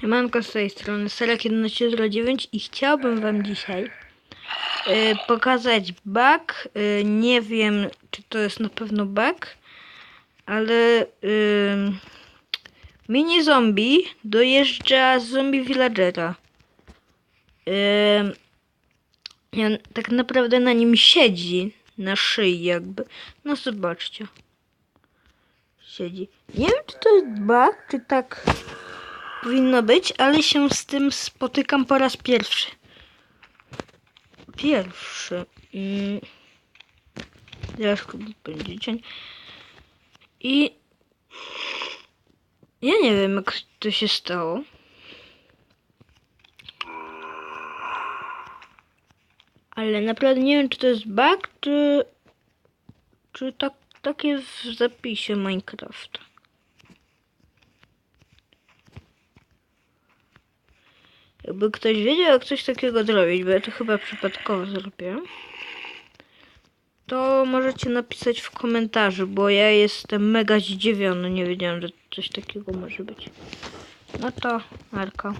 Siemanko z tej strony Serek 1109 i chciałbym wam dzisiaj e, pokazać bug. E, nie wiem czy to jest na pewno bug, ale ym, mini zombie dojeżdża z zombie villagera. On tak naprawdę na nim siedzi, na szyi jakby. No zobaczcie. Siedzi. Nie wiem czy to jest bug, czy tak powinno być, ale się z tym spotykam po raz pierwszy. Pierwszy. Mm. Zaraz będzie cień. I ja nie wiem, jak to się stało. Ale naprawdę nie wiem, czy to jest bug, czy, czy tak, tak jest w zapisie Minecraft. Jakby ktoś wiedział, jak coś takiego zrobić, bo ja to chyba przypadkowo zrobiłem, to możecie napisać w komentarzu, bo ja jestem mega zdziwiony. Nie wiedziałem, że coś takiego może być. No to, Marka.